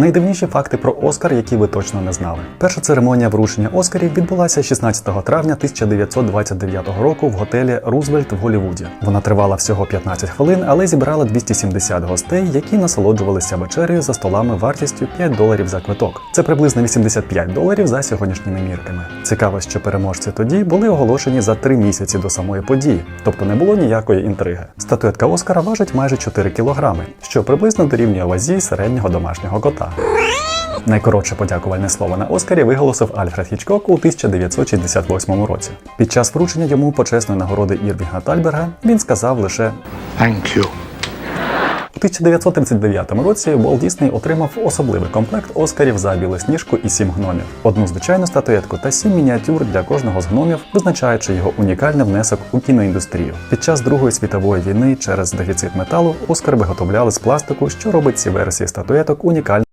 Найдивніші факти про Оскар, які ви точно не знали. Перша церемонія вручення Оскарів відбулася 16 травня 1929 року в готелі Рузвельт в Голлівуді. Вона тривала всього 15 хвилин, але зібрала 270 гостей, які насолоджувалися вечерею за столами вартістю 5 доларів за квиток. Це приблизно 85 доларів за сьогоднішніми мірками. Цікаво, що переможці тоді були оголошені за три місяці до самої події, тобто не було ніякої інтриги. Статуетка Оскара важить майже 4 кілограми, що приблизно дорівнює вазі середнього домашнього кота. Найкоротше подякувальне слово на Оскарі виголосив Альфред Хічкок у 1968 році. Під час вручення йому почесної нагороди Ірвінга Тальберга він сказав лише Thank you. у 1939 році Волт Дісней отримав особливий комплект Оскарів за білосніжку і сім гномів, одну звичайну статуетку та сім мініатюр для кожного з гномів, визначаючи його унікальний внесок у кіноіндустрію. Під час Другої світової війни через дефіцит металу Оскар виготовляли з пластику, що робить ці версії статуеток унікальними.